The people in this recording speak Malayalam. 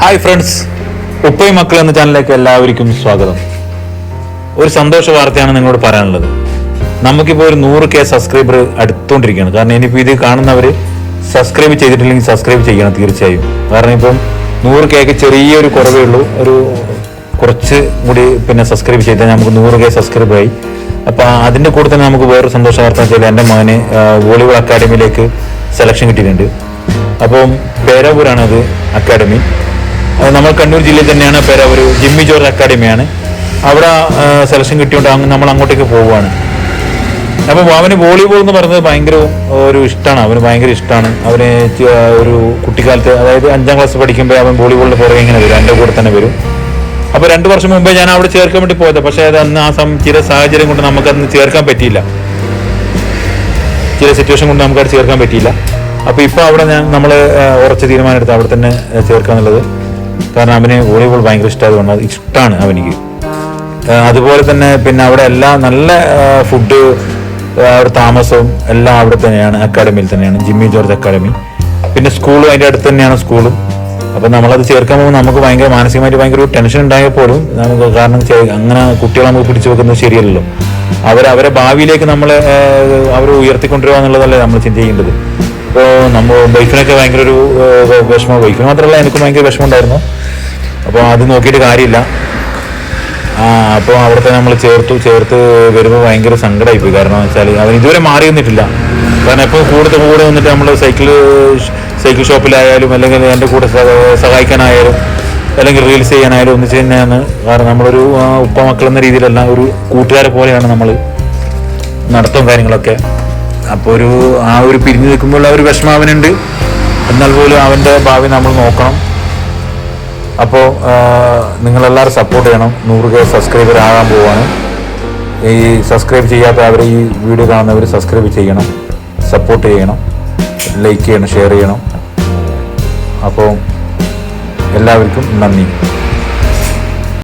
Hi friends. ഉപ്പൈ മക്കൾ എന്ന ചാനലിലേക്ക് എല്ലാവർക്കും സ്വാഗതം. ഒരു സന്തോഷ വാർത്തയാണ് നിങ്ങളോട് പറയാനുള്ളത്. നമുക്കിപ്പോൾ ഒരു നൂറ് കെ സബ്സ്ക്രൈബർ അടുത്തുകൊണ്ടിരിക്കുകയാണ്. കാരണം ഇനിയിപ്പോൾ ഇത് കാണുന്നവർ സബ്സ്ക്രൈബ് ചെയ്തിട്ടില്ലെങ്കിൽ സബ്സ്ക്രൈബ് ചെയ്യണം തീർച്ചയായും. കാരണം ഇപ്പം നൂറ് കെക്ക് ചെറിയൊരു കുറവേ ഉള്ളൂ. ഒരു കുറച്ച് കൂടി പിന്നെ സബ്സ്ക്രൈബ് ചെയ്താൽ നമുക്ക് നൂറ് കെ സബ്സ്ക്രൈബ് ആയി. അപ്പോൾ അതിന്റെ കൂടെ തന്നെ നമുക്ക് വേറൊരു സന്തോഷ വാർത്ത വെച്ചാൽ എന്റെ മകന് വോളിബോൾ അക്കാഡമിയിലേക്ക് സെലക്ഷൻ കിട്ടിയിട്ടുണ്ട്. അപ്പം പേരാപൂരാണത് അക്കാഡമി. നമ്മൾ കണ്ണൂർ ജില്ലയിൽ തന്നെയാണ് പേര് ഒരു ജിമ്മി ജോർജ് അക്കാഡമിയാണ്. അവിടെ സെലക്ഷൻ കിട്ടിയോണ്ട് അങ്ങ് നമ്മൾ അങ്ങോട്ടേക്ക് പോവുകയാണ്. അപ്പം അവന് വോളിബോൾ എന്ന് പറയുന്നത് ഭയങ്കര ഒരു ഇഷ്ടമാണ് അവന് ഭയങ്കര ഇഷ്ടമാണ്. അവന് ഒരു കുട്ടിക്കാലത്ത് അതായത് അഞ്ചാം ക്ലാസ് പഠിക്കുമ്പോൾ അവൻ വോളിബോളിന് പുറകെ ഇങ്ങനെ വരും എന്റെ കൂടെ തന്നെ വരും. അപ്പോൾ രണ്ട് വർഷം മുമ്പേ ഞാൻ അവിടെ ചേർക്കാൻ വേണ്ടി പോയത് പക്ഷേ അത് അന്ന് ആ സം ചില സാഹചര്യം കൊണ്ട് നമുക്കന്ന് ചേർക്കാൻ പറ്റിയില്ല. ചില സിറ്റുവേഷൻ കൊണ്ട് നമുക്ക് ചേർക്കാൻ പറ്റിയില്ല. അപ്പോൾ ഇപ്പോൾ അവിടെ ഞാൻ നമ്മൾ ഉറച്ച തീരുമാനം എടുത്ത് അവിടെ തന്നെ ചേർക്കാന്നുള്ളത്. കാരണം അവന് വോളിബോൾ ഭയങ്കര ഇഷ്ടമായതുകൊണ്ട് ഇഷ്ടമാണ് അവനിക്ക്. അതുപോലെ തന്നെ പിന്നെ അവിടെ എല്ലാ നല്ല ഫുഡ് അവിടെ താമസവും എല്ലാം അവിടെ തന്നെയാണ്. അക്കാഡമിയിൽ തന്നെയാണ്. ജിമ്മി ജോർജ് അക്കാഡമി പിന്നെ സ്കൂളും അതിന്റെ അടുത്ത് തന്നെയാണ് സ്കൂളും അപ്പം നമ്മളത് ചേർക്കാൻ പോകുമ്പോൾ നമുക്ക് ഭയങ്കര മാനസികമായിട്ട് ഭയങ്കര ഒരു ടെൻഷൻ ഉണ്ടായപ്പോഴും നമുക്ക് കാരണം അങ്ങനെ കുട്ടികളെ നമുക്ക് പിടിച്ചു വെക്കുന്നത് ശരിയല്ലല്ലോ. അവർ അവരെ ഭാവിയിലേക്ക് നമ്മളെ അവർ ഉയർത്തിക്കൊണ്ടുവരിക എന്നുള്ളതല്ലേ നമ്മൾ ചിന്തിക്കേണ്ടത്. ഇപ്പോൾ നമ്മൾ വൈഫിനൊക്കെ ഭയങ്കര ഒരു വിഷമം. വൈഫിന് മാത്രമല്ല എനിക്ക് ഭയങ്കര വിഷമം ഉണ്ടായിരുന്നു അപ്പോൾ അത് നോക്കിയിട്ട് കാര്യമില്ല. അപ്പോൾ അവിടുത്തെ നമ്മൾ ചേർത്തു. ചേർത്ത് വരുമ്പോൾ ഭയങ്കര സങ്കടമായി പോയി കാരണം വെച്ചാൽ അവൻ ഇതുവരെ മാറി നിന്നിട്ടില്ല. കാരണം എപ്പോൾ കൂടുതൽ കൂടെ വന്നിട്ട് നമ്മൾ സൈക്കിൾ സൈക്കിൾ ഷോപ്പിലായാലും അല്ലെങ്കിൽ എന്റെ കൂടെ സഹ- സഹായിക്കാനായാലും അല്ലെങ്കിൽ റീൽസ് ചെയ്യാനായാലും ഒന്നിച്ച് തന്നെയാണ്. കാരണം നമ്മളൊരു ഉപ്പ മക്കൾ എന്ന രീതിയിലല്ല ഒരു കൂട്ടുകാരെ പോലെയാണ് നമ്മൾ നടത്തവും കാര്യങ്ങളൊക്കെ. അപ്പോൾ ഒരു ആ ഒരു പിരിഞ്ഞു നിൽക്കുമ്പോൾ ആ ഒരു വിഷമം അവനുണ്ട്. എന്നാൽ പോലും അവന്റെ ഭാവി നമ്മൾ നോക്കണം. അപ്പോൾ നിങ്ങളെല്ലാവരും സപ്പോർട്ട് ചെയ്യണം. നൂറ് കെ സബ്സ്ക്രൈബർ ആകാൻ പോവാണ്. ഈ സബ്സ്ക്രൈബ് ചെയ്യാത്ത അവർ ഈ വീഡിയോ കാണുന്നവർ സബ്സ്ക്രൈബ് ചെയ്യണം. സപ്പോർട്ട് ചെയ്യണം. ലൈക്ക് ചെയ്യണം ഷെയർ ചെയ്യണം. അപ്പോൾ എല്ലാവർക്കും നന്ദി.